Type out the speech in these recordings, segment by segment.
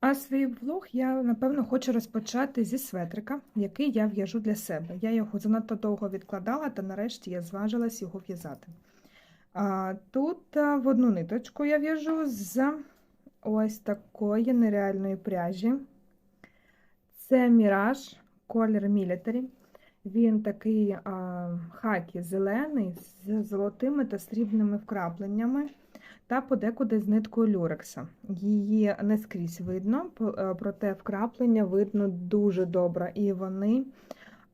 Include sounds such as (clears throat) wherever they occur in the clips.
А свій влог я, напевно, хочу розпочати зі светрика, який я в'яжу для себе. Я його занадто довго відкладала, та нарешті я зважилась його в'язати. Тут в одну ниточку я в'яжу з ось такої нереальної пряжі. Це міраж, колір Military. Він такий а, хакі зелений з золотими та срібними вкрапленнями та подекуди з ниткою люрекса. Її не скрізь видно, е, проте вкраплення видно дуже добре. І вони,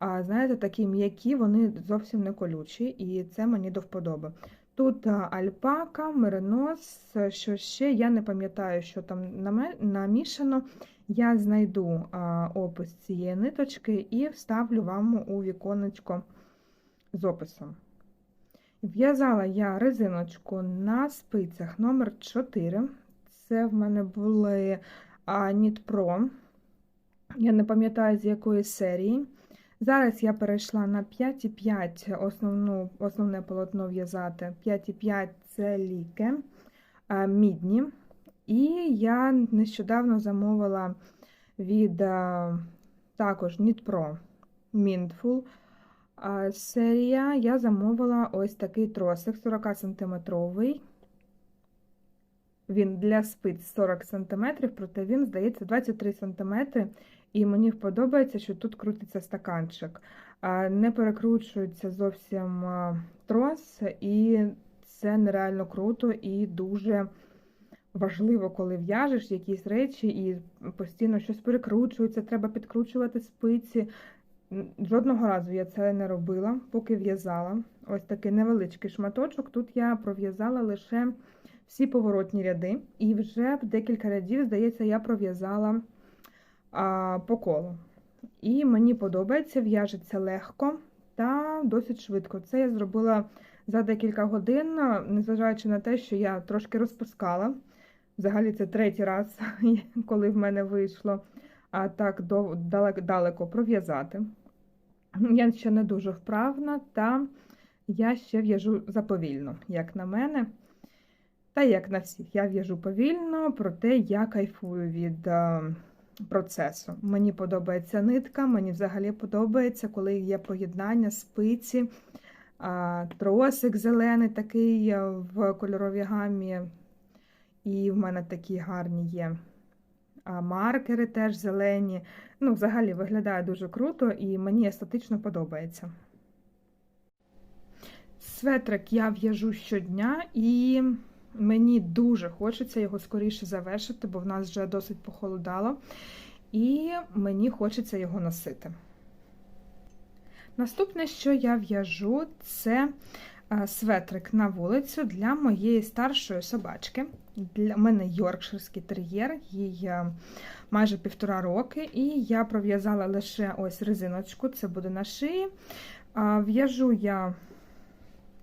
знаєте, такі м'які, вони зовсім не колючі, і це мені до вподоби. Тут альпака, меринос, що ще, я не пам'ятаю, що там намішано. Я знайду опис цієї ниточки і вставлю вам у віконечко з описом. В'язала я резиночку на спицях номер 4 Це в мене були Pro. Я не пам'ятаю, з якої серії. Зараз я перейшла на 5,5 основну, основне полотно в'язати. 5,5 це ліки мідні. І я нещодавно замовила від також Pro Mindful серія. Я замовила ось такий тросик 40 сантиметровий. Він для спиць 40 см, проте він, здається, 23 см. І мені подобається, що тут крутиться стаканчик. Не перекручується зовсім трос, і це нереально круто і дуже важливо, коли в'яжеш якісь речі і постійно щось перекручується, треба підкручувати спиці. Жодного разу я це не робила, поки в'язала. Ось такий невеличкий шматочок. Тут я пров'язала лише всі поворотні ряди, і вже в декілька рядів, здається, я пров'язала по колу. І мені подобається, в'яжеться легко та досить швидко. Це я зробила за декілька годин, незважаючи на те, що я трошки розпускала. Взагалі, це третій раз, (laughs) коли в мене вийшло а так далеко, далеко пров'язати. Я ще не дуже вправна, та я ще в'яжу заповільно, як на мене. Та як на всіх, я в'яжу повільно, проте я кайфую від е, процесу. Мені подобається нитка, мені взагалі подобається, коли є поєднання спиці, тросик зелений такий е, в кольоровій гамі. І в мене такі гарні є а, маркери теж зелені. Ну, взагалі виглядає дуже круто і мені естетично подобається. Светрик я в'яжу щодня і мені дуже хочеться його скоріше завершити, бо в нас вже досить похолодало, і мені хочеться його носити. Наступне, що я в'яжу, це светрик на вулицю для моєї старшої собачки. Для мене йоркширський тер'єр, їй е, майже півтора роки, і я пров'язала лише ось резиночку, це буде на шиї. В'яжу я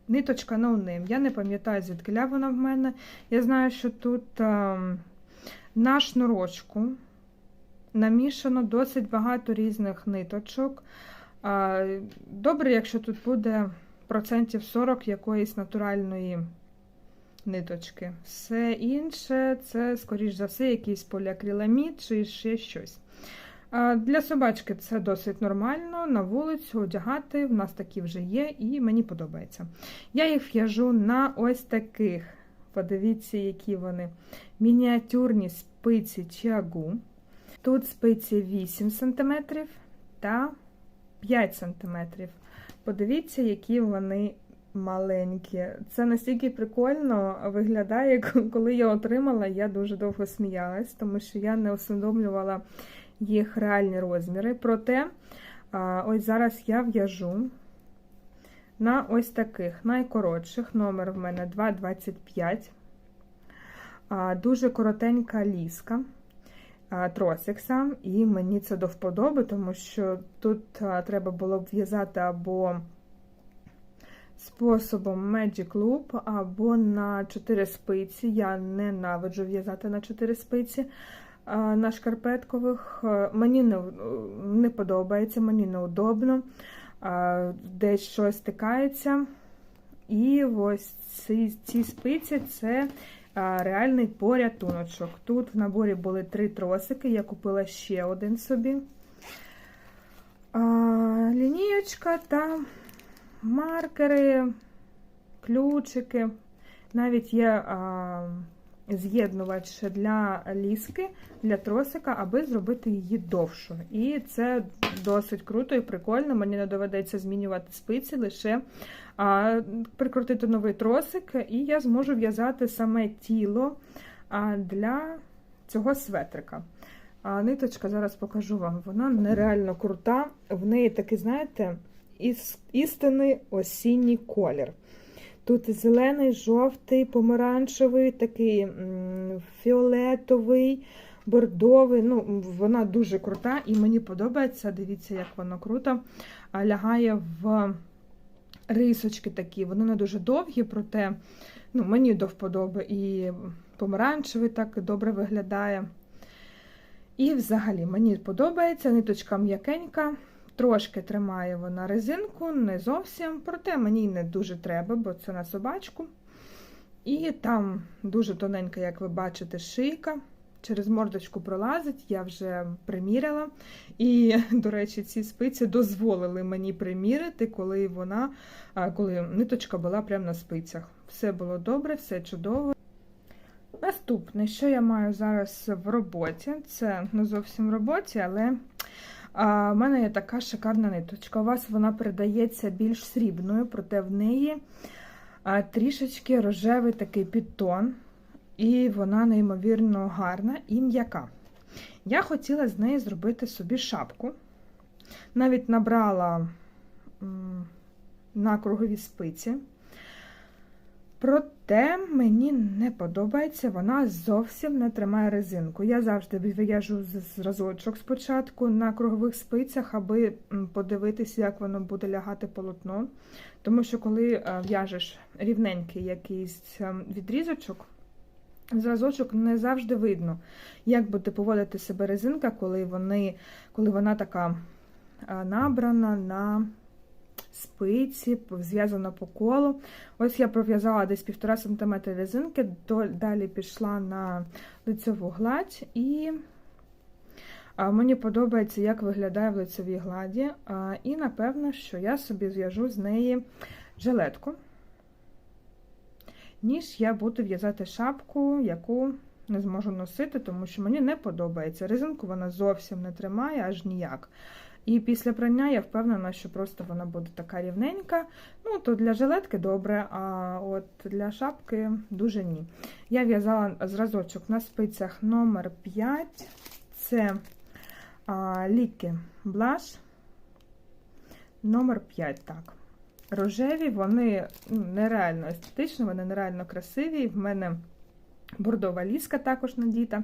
ниточка no. Я не пам'ятаю, звідки вона в мене. Я знаю, що тут на шнурочку намішано досить багато різних ниточок. Добре, якщо тут буде процентів 40 якоїсь натуральної ниточки. Все інше це, скоріш за все, якийсь поліакриламід чи ще щось. Для собачки це досить нормально, на вулицю одягати, в нас такі вже є, і мені подобається. Я їх в'яжу на ось таких. Подивіться, які вони мініатюрні спиці чагу. Тут спиці 8 см та 5 см. Подивіться, які вони маленькі. Це настільки прикольно виглядає, (laughs) коли я отримала, я дуже довго сміялась, тому що я не усвідомлювала їх реальні розміри. Проте, ось зараз я в'яжу на ось таких найкоротших. Номер в мене 2,25. Дуже коротенька ліска. Тросик сам, і мені це до вподоби, тому що тут треба було б в'язати або способом Magic Loop, або на 4 спиці. Я ненавиджу в'язати на 4 спиці на шкарпеткових. Мені не, не подобається, мені неудобно, десь щось стикається. І ось ці, ці спиці це реальний порятуночок. Тут в наборі були три тросики, я купила ще один собі. Лінієчка та маркери, ключики. Навіть є з'єднувач для ліски, для тросика, аби зробити її довшою. І це досить круто і прикольно. Мені не доведеться змінювати спиці, лише а, прикрутити новий тросик, і я зможу в'язати саме тіло а, для цього светрика. А ниточка, зараз покажу вам, вона нереально крута. В неї такий, знаєте, іс- істинний осінній колір. Тут зелений, жовтий, помаранчевий, такий фіолетовий, бордовий. Ну, вона дуже крута і мені подобається. Дивіться, як вона круто. Лягає в рисочки такі. Вони не дуже довгі, проте ну, мені до вподоби. І помаранчевий так добре виглядає. І взагалі мені подобається, ниточка м'якенька. Трошки тримає вона резинку, не зовсім, проте мені не дуже треба, бо це на собачку. І там дуже тоненька, як ви бачите, шийка. Через мордочку пролазить, я вже приміряла. І, до речі, ці спиці дозволили мені приміряти, коли вона, коли ниточка була прямо на спицях. Все було добре, все чудово. Наступне, що я маю зараз в роботі, це не зовсім в роботі, але а, в мене є така шикарна ниточка. У вас вона передається більш срібною, проте в неї трішечки рожевий такий підтон, і вона неймовірно гарна і м'яка. Я хотіла з неї зробити собі шапку. Навіть набрала на кругові спиці. Проте мені не подобається, вона зовсім не тримає резинку. Я завжди вияжу зразочок спочатку на кругових спицях, аби подивитися, як воно буде лягати полотно. Тому що, коли е, в'яжеш рівненький якийсь е, відрізочок, зразочок не завжди видно, як буде поводити себе резинка, коли, вони, коли вона така е, набрана на спиці, зв'язана по колу. Ось я пров'язала десь 1,5 см резинки, далі пішла на лицеву гладь, і мені подобається, як виглядає в лицевій гладі. І, напевно, що я собі зв'яжу з неї жилетку, ніж я буду в'язати шапку, яку не зможу носити, тому що мені не подобається. Резинку вона зовсім не тримає, аж ніяк. І після прання я впевнена, що просто вона буде така рівненька. Ну, то для жилетки добре, а от для шапки дуже ні. Я в'язала зразочок на спицях номер 5 це а, ліки блаш номер 5 так. Рожеві, вони ну, нереально естетичні, вони нереально красиві. В мене бордова ліска також надіта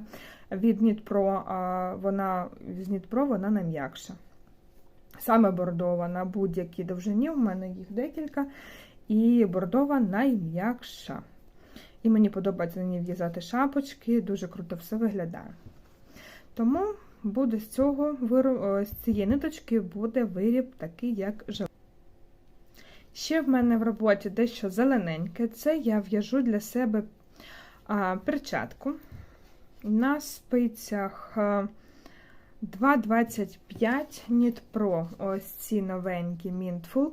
від Нітпро, а вона з Нітпро вона нам'якша. Саме бордова на будь-якій довжині, в мене їх декілька, і бордова найм'якша. І мені подобається на ній в'язати шапочки, дуже круто все виглядає. Тому буде з цього з цієї ниточки буде виріб такий, як жилет. Ще в мене в роботі дещо зелененьке. Це я в'яжу для себе а, перчатку. На спицях 2,25 Knit Pro, ось ці новенькі Mintful.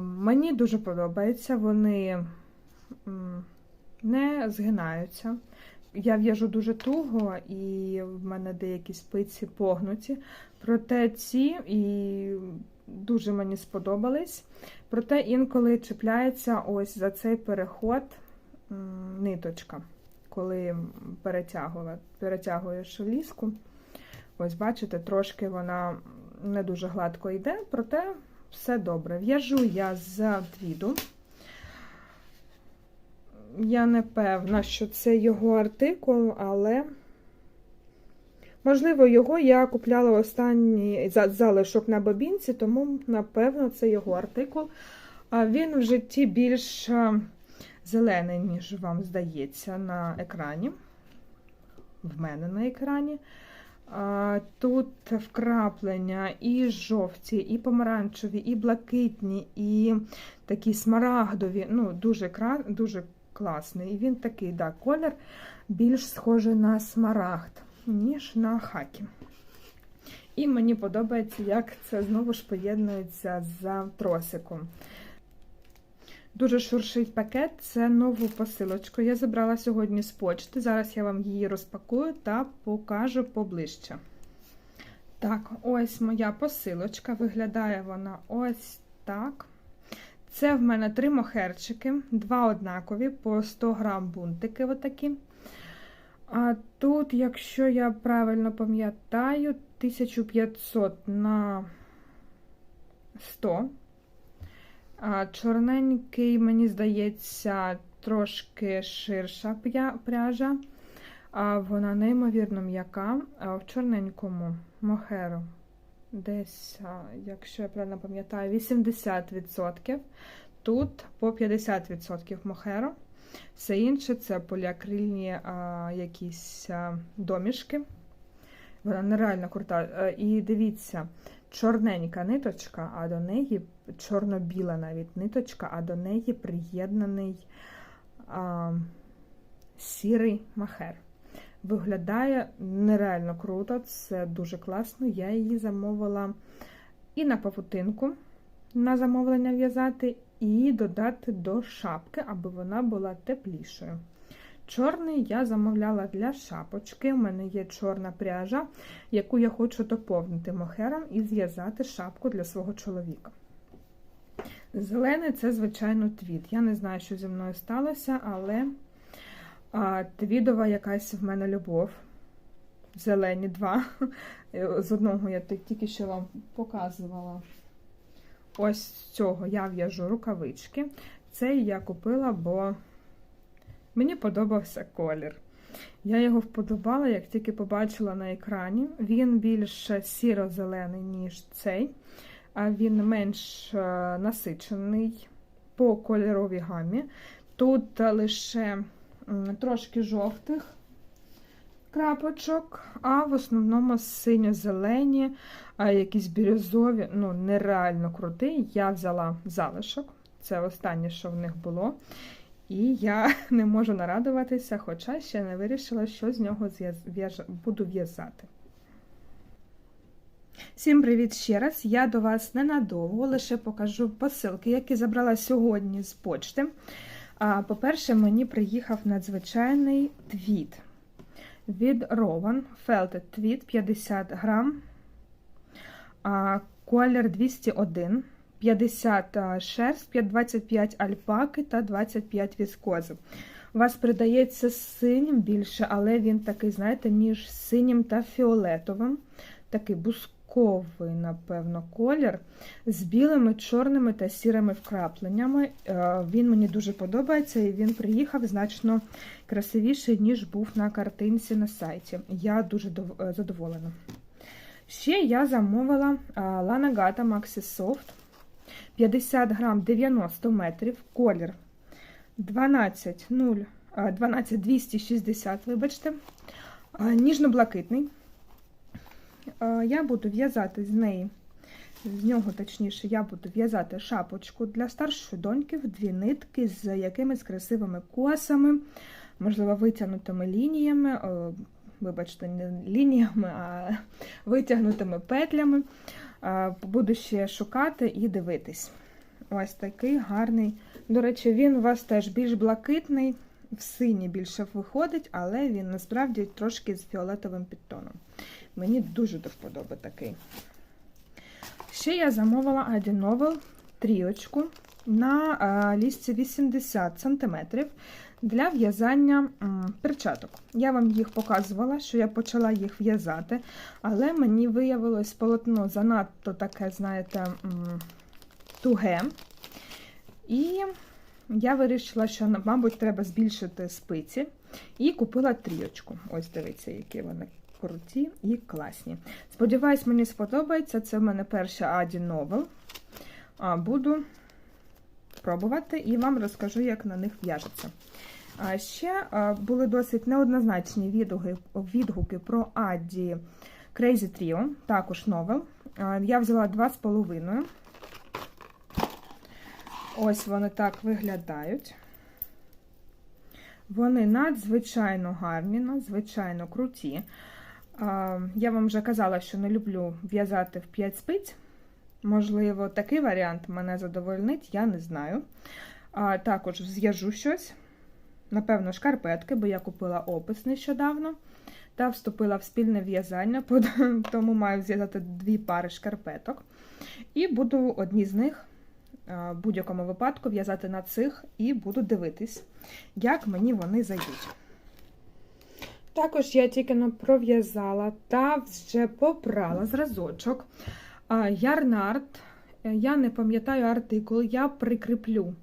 Мені дуже подобається, вони не згинаються. Я в'яжу дуже туго, і в мене деякі спиці погнуті. Проте ці і дуже мені сподобались. Проте інколи чіпляється ось за цей переход ниточка, коли перетягуєш ліску. Ось, бачите, трошки вона не дуже гладко йде, проте все добре. В'яжу я з твіду. Я не певна, що це його артикул, але, можливо, його я купляла останній залишок на бобінці, тому, напевно, це його артикул. Він в житті більш зелений, ніж вам здається, на екрані. В мене на екрані. Тут вкраплення і жовті, і помаранчеві, і блакитні, і такі смарагдові. Ну, Дуже дуже класний. І він такий, да, колір більш схожий на смарагд, ніж на хакі. І мені подобається, як це знову ж поєднується з тросиком. Дуже шуршить пакет це нову посилочку. Я забрала сьогодні з почти. Зараз я вам її розпакую та покажу поближче. Так, ось моя посилочка. Виглядає вона ось так. Це в мене три мохерчики, два однакові, по 100 грам бунтики. отакі. А тут, якщо я правильно пам'ятаю, 1500 на 100. Чорненький, мені здається, трошки ширша пряжа. А Вона неймовірно м'яка. В чорненькому мохеру десь, якщо я правильно пам'ятаю, 80%. Тут по 50% мохеро. Все інше це поліакрильні а, якісь а, домішки. Вона нереально крута. Е, і дивіться, чорненька ниточка, а до неї чорно-біла навіть ниточка, а до неї приєднаний а, сірий махер. Виглядає нереально круто, це дуже класно. Я її замовила і на павутинку на замовлення в'язати, і додати до шапки, аби вона була теплішою. Чорний я замовляла для шапочки. У мене є чорна пряжа, яку я хочу доповнити мохером і зв'язати шапку для свого чоловіка. Зелений це, звичайно, твіт. Я не знаю, що зі мною сталося, але а, твідова якась в мене любов. Зелені два. З одного я тільки що вам показувала. Ось з цього я в'яжу рукавички. Цей я купила, бо мені подобався колір. Я його вподобала, як тільки побачила на екрані. Він більш сіро-зелений, ніж цей, він менш е, насичений по кольоровій гамі. Тут лише трошки жовтих крапочок, а в основному синьо-зелені, якісь бірюзові, ну, нереально крутий. Я взяла залишок, це останнє, що в них було. І я (laughs) не можу нарадуватися, хоча ще не вирішила, що з нього буду в'язати. Всім привіт ще раз! Я до вас ненадовго лише покажу посилки, які забрала сьогодні з почти. По-перше, мені приїхав надзвичайний твіт від Rowan Felted Tweed 50 грам, колір 201, 50 шерсть, 25 альпаки та 25 віскози. У вас придається синім більше, але він такий, знаєте, між синім та фіолетовим. Такий буск квітковий, напевно, колір з білими, чорними та сірими вкрапленнями. Е, він мені дуже подобається, і він приїхав значно красивіший, ніж був на картинці на сайті. Я дуже е, задоволена. Ще я замовила Lana Gata Maxi Soft 50 грам 90 метрів, колір 12 0, 12 260, вибачте, ніжно-блакитний. Я буду в'язати з неї, з нього, точніше, я буду в'язати шапочку для старшої доньки в дві нитки з якимись красивими косами, можливо, витягнутими лініями, вибачте, не лініями, а (laughs) витягнутими петлями. Буду ще шукати і дивитись. Ось такий гарний. До речі, він у вас теж більш блакитний, в сині більше виходить, але він насправді трошки з фіолетовим підтоном. Мені дуже до вподоби такий. Ще я замовила Adi Novel тріочку на лісці 80 см для в'язання перчаток. Я вам їх показувала, що я почала їх в'язати, але мені виявилось полотно занадто таке, знаєте, туге. І я вирішила, що, мабуть, треба збільшити спиці. І купила тріочку. Ось дивіться, які вони круті і класні. Сподіваюсь, мені сподобається. Це в мене перша Аді Novel. Буду пробувати і вам розкажу, як на них в'яжеться. Ще були досить неоднозначні відгуки, відгуки про Аді Crazy Trio, також новел. Я взяла 2,5. Ось вони так виглядають. Вони надзвичайно гарні, надзвичайно круті. Я вам вже казала, що не люблю в'язати в 5 спиць. Можливо, такий варіант мене задовольнить, я не знаю. А, Також зв'яжу щось. Напевно, шкарпетки, бо я купила опис нещодавно та вступила в спільне в'язання, (laughs) тому маю зв'язати дві пари шкарпеток. І буду одні з них в будь-якому випадку в'язати на цих і буду дивитись, як мені вони зайдуть. Також я тільки пров'язала та вже попрала зразочок. Ярнард, я не пам'ятаю артикул, я прикріплю.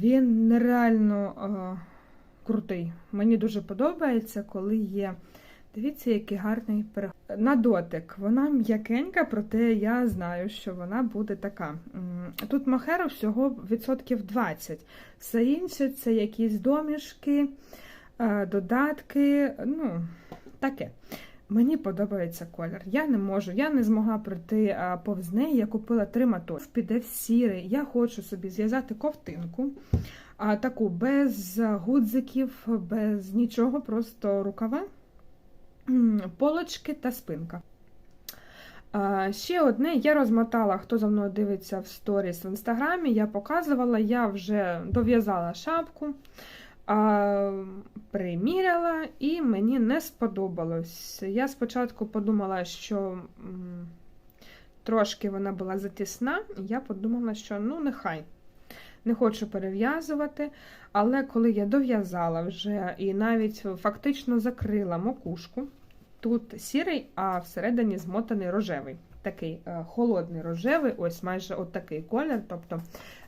Він нереально крутий. Мені дуже подобається, коли є. Дивіться, який гарний переход. На дотик. Вона м'якенька, проте я знаю, що вона буде така. Тут махеру всього відсотків 20. Все інше це якісь домішки, додатки. ну, таке. Мені подобається колір. Я не можу, я не змогла пройти повз неї. Я купила три мотори. Піде в сірий. Я хочу собі зв'язати ковтинку, а таку без гудзиків, без нічого, просто рукава, полочки та спинка. Ще одне, я розмотала, хто за мною дивиться в сторіс в інстаграмі, я показувала, я вже дов'язала шапку а, приміряла, і мені не сподобалось. Я спочатку подумала, що трошки вона була затісна, і я подумала, що ну, нехай. Не хочу перев'язувати, але коли я дов'язала вже і навіть фактично закрила макушку, тут сірий, а всередині змотаний рожевий такий е, холодний рожевий, ось майже от такий колір. Тобто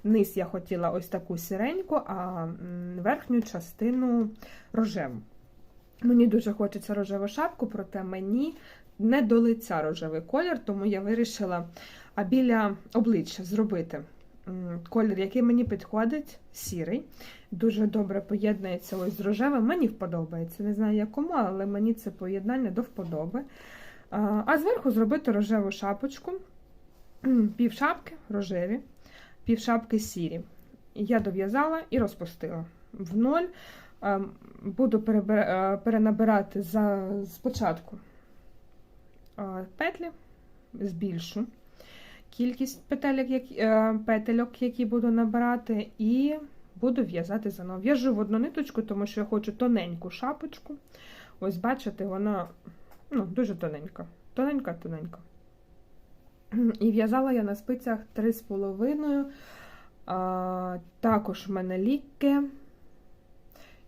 низ я хотіла ось таку сіреньку, а верхню частину рожеву. Мені дуже хочеться рожеву шапку, проте мені не до лиця рожевий колір, тому я вирішила а біля обличчя зробити колір, який мені підходить, сірий. Дуже добре поєднується ось з рожевим. Мені подобається. Не знаю якому, але мені це поєднання до вподоби. А зверху зробити рожеву шапочку, пів шапки рожеві, пів шапки сірі. Я дов'язала і розпустила. В ноль буду перенабирати за, спочатку петлі, збільшу кількість петельок, е, петельок, які буду набирати, і буду в'язати заново. В'яжу в одну ниточку, тому що я хочу тоненьку шапочку. Ось, бачите, вона ну, дуже тоненька. Тоненька-тоненька. (clears throat) І в'язала я на спицях 3,5. Також в мене ліки.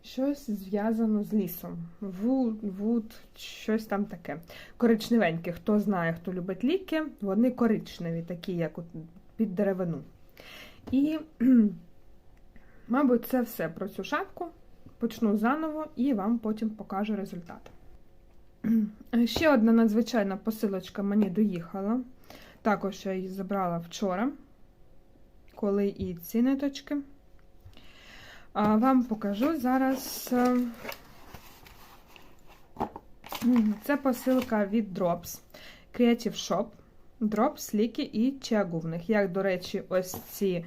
Щось зв'язано з лісом. Вуд, вуд, щось там таке. Коричневеньке. Хто знає, хто любить ліки, вони коричневі, такі, як під деревину. І, (clears throat) мабуть, це все про цю шапку. Почну заново і вам потім покажу результат. (clears throat) Ще одна надзвичайна посилочка мені доїхала. Також я її забрала вчора, коли і ці ниточки. А Вам покажу зараз е, це посилка від Drops Creative Shop. Drops, ліки і чагу в них. Як, до речі, ось ці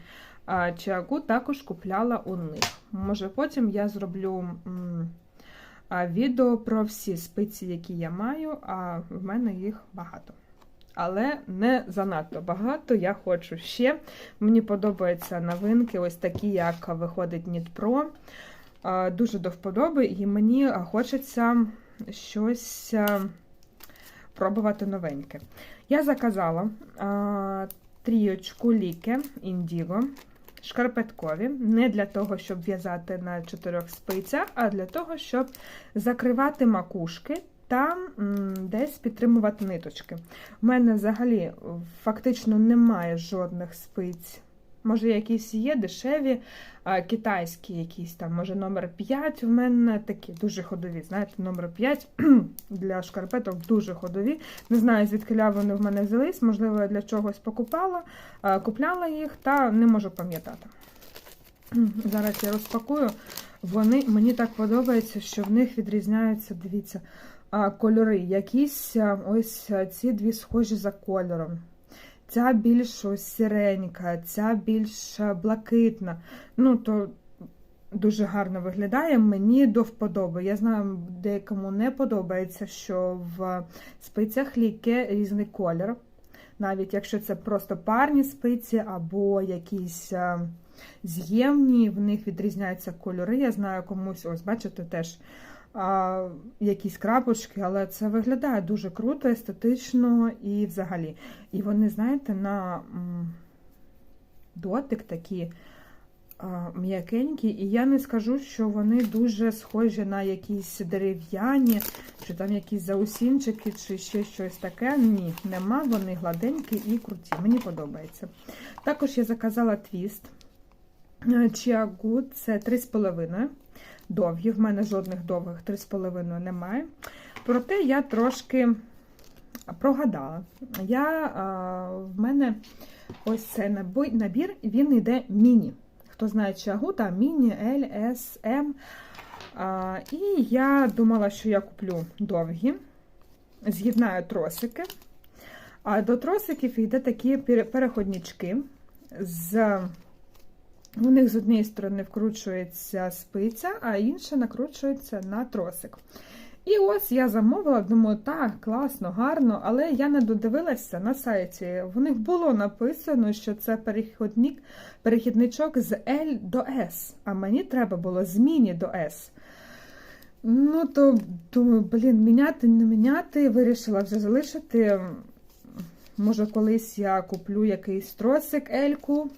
чагу також купляла у них. Може, потім я зроблю відео про всі спиці, які я маю, а в мене їх багато. Але не занадто багато. Я хочу ще. Мені подобаються новинки, ось такі, як виходить Pro. Дуже до вподоби, і мені хочеться щось пробувати новеньке. Я заказала трієчку ліки Indigo шкарпеткові, не для того, щоб в'язати на чотирьох спицях, а для того, щоб закривати макушки та десь підтримувати ниточки. У мене взагалі фактично немає жодних спиць. Може, якісь є дешеві, китайські якісь там, може, номер 5 в мене такі дуже ходові. Знаєте, номер 5 (clears throat) для шкарпеток дуже ходові. Не знаю, звідки вони в мене взялись, можливо, я для чогось покупала, купляла їх та не можу пам'ятати. (clears throat) Зараз я розпакую. Вони Мені так подобається, що в них відрізняються, дивіться, кольори. Якісь ось ці дві схожі за кольором. Ця більш ось сіренька, ця більш блакитна. Ну, то дуже гарно виглядає. Мені до вподоби. Я знаю, деякому не подобається, що в спицях ліки різний колір. Навіть якщо це просто парні спиці або якісь з'ємні, в них відрізняються кольори. Я знаю комусь, ось, бачите, теж а, якісь крапочки, але це виглядає дуже круто, естетично і взагалі. І вони, знаєте, на дотик такі м'якенькі, і я не скажу, що вони дуже схожі на якісь дерев'яні, чи там якісь заусінчики, чи ще щось таке. Ні, нема, вони гладенькі і круті. Мені подобається. Також я заказала твіст. Чіагу це 3,5 довгі. В мене жодних довгих 3,5 немає. Проте я трошки прогадала. Я, В мене ось цей набір, він йде міні. Хто знає чагу, там міні, L, S, M. І я думала, що я куплю довгі, з'єднаю тросики. А до тросиків йде такі переходнички з у них з однієї сторони вкручується спиця, а інша накручується на тросик. І ось я замовила, думаю, так, класно, гарно, але я не додивилася на сайті. В них було написано, що це перехідник, перехідничок з L до S, а мені треба було з міні до S. Ну, то, думаю, блін, міняти, не міняти, вирішила вже залишити. Може, колись я куплю якийсь тросик Ельку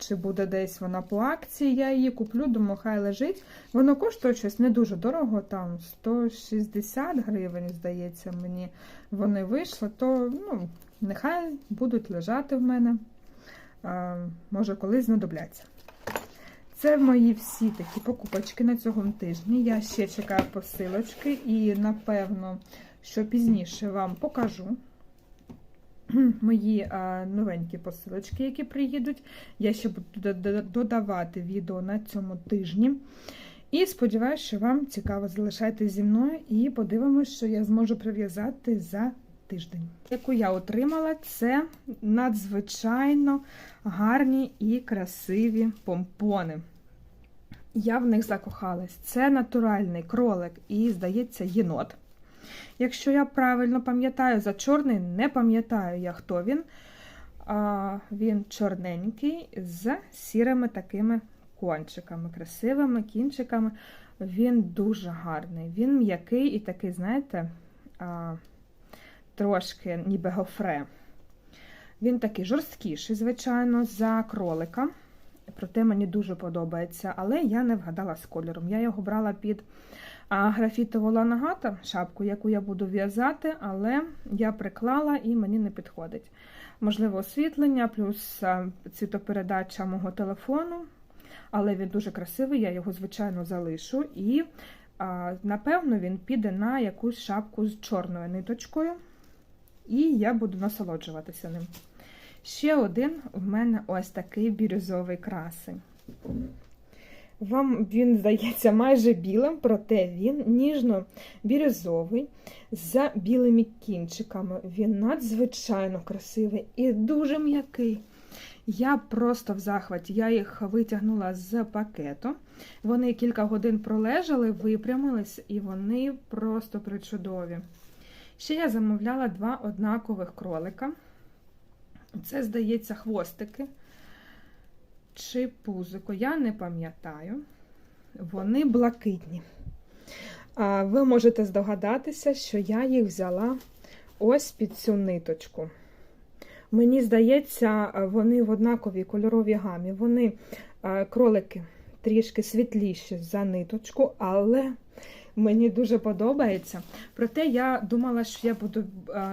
чи буде десь вона по акції, я її куплю, думаю, хай лежить. Воно коштує щось не дуже дорого, там 160 гривень, здається, мені вони вийшли, то ну, нехай будуть лежати в мене. А, Може, колись знадобляться. Це мої всі такі покупочки на цьому тижні. Я ще чекаю посилочки і, напевно, що пізніше вам покажу мої новенькі посилочки, які приїдуть. Я ще буду додавати відео на цьому тижні. І сподіваюся, що вам цікаво залишайтесь зі мною і подивимося, що я зможу прив'язати за тиждень. Яку я отримала, це надзвичайно гарні і красиві помпони. Я в них закохалась. Це натуральний кролик і, здається, єнот. Якщо я правильно пам'ятаю, за чорний не пам'ятаю я, хто він. А, Він чорненький з сірими такими кончиками, красивими кінчиками. Він дуже гарний. Він м'який і такий, знаєте, а, трошки ніби гофре. Він такий жорсткіший, звичайно, за кролика. Проте мені дуже подобається, але я не вгадала з кольором. Я його брала під а графітову ланагата, шапку, яку я буду в'язати, але я приклала і мені не підходить. Можливо, освітлення, плюс цвітопередача мого телефону. Але він дуже красивий, я його, звичайно, залишу. І, напевно, він піде на якусь шапку з чорною ниточкою. І я буду насолоджуватися ним. Ще один в мене ось такий бірюзовий красень. Вам він здається майже білим, проте він ніжно-бірюзовий, з білими кінчиками. Він надзвичайно красивий і дуже м'який. Я просто в захваті, я їх витягнула з пакету. Вони кілька годин пролежали, випрямились, і вони просто причудові. Ще я замовляла два однакових кролика. Це, здається, хвостики чи пузико, я не пам'ятаю. Вони блакитні. А Ви можете здогадатися, що я їх взяла ось під цю ниточку. Мені здається, вони в однаковій кольоровій гамі. Вони кролики трішки світліші за ниточку, але мені дуже подобається. Проте я думала, що я буду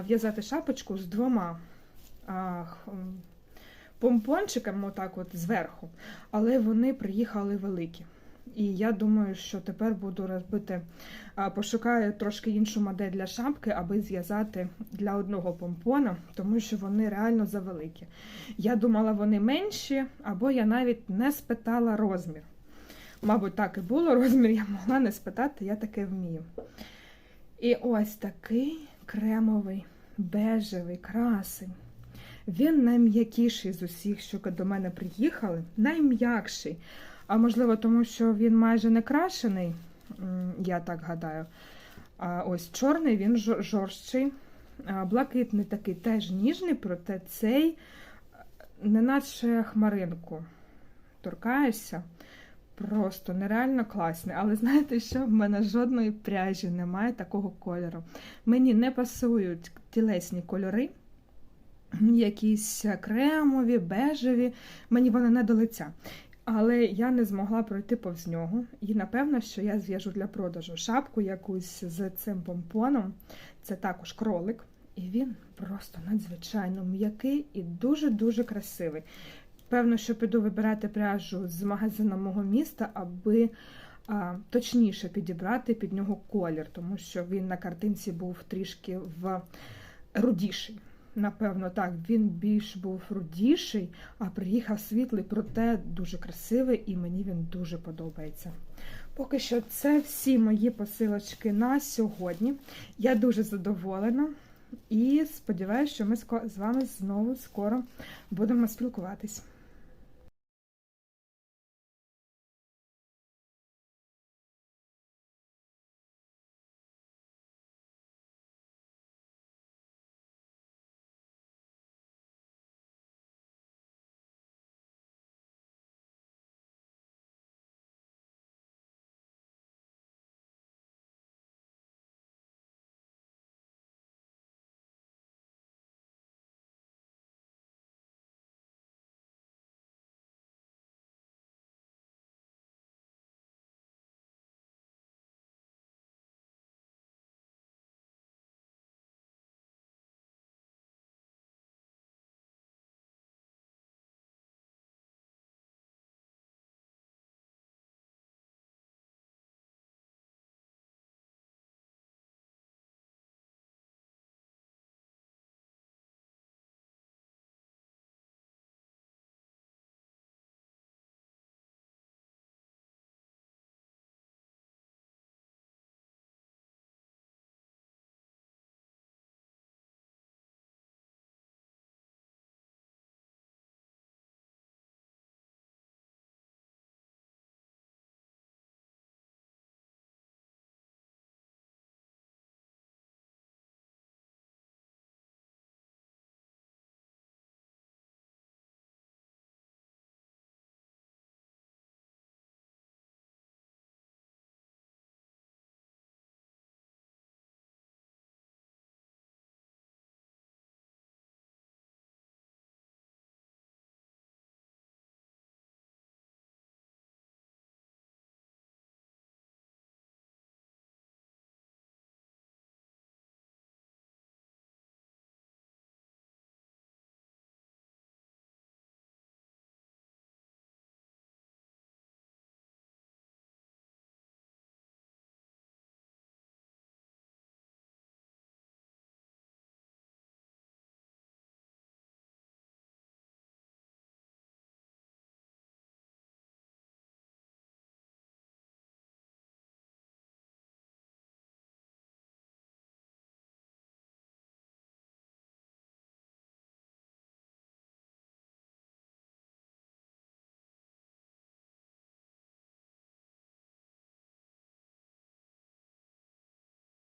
в'язати шапочку з двома помпончиками, отак от зверху, але вони приїхали великі. І я думаю, що тепер буду робити, пошукаю трошки іншу модель для шапки, аби зв'язати для одного помпона, тому що вони реально завеликі. Я думала, вони менші, або я навіть не спитала розмір. Мабуть, так і було розмір, я могла не спитати, я таке вмію. І ось такий кремовий, бежевий красень. Він найм'якіший з усіх, що до мене приїхали, найм'якший. А можливо, тому що він майже не крашений, я так гадаю. А ось чорний він жор- жорсткий, а блакитний такий теж ніжний, проте цей е, неначе хмаринку торкаєшся. Просто нереально класний. Але знаєте що? В мене жодної пряжі немає такого кольору. Мені не пасують тілесні кольори, якісь кремові, бежеві. Мені вони не до лиця. Але я не змогла пройти повз нього. І напевно, що я зв'яжу для продажу шапку якусь з цим помпоном. Це також кролик. І він просто надзвичайно м'який і дуже-дуже красивий. Певно, що піду вибирати пряжу з магазину мого міста, аби а, точніше підібрати під нього колір, тому що він на картинці був трішки в рудіший. Напевно, так, він більш був рудіший, а приїхав світлий, проте дуже красивий і мені він дуже подобається. Поки що це всі мої посилочки на сьогодні. Я дуже задоволена і сподіваюся, що ми з вами знову скоро будемо спілкуватись.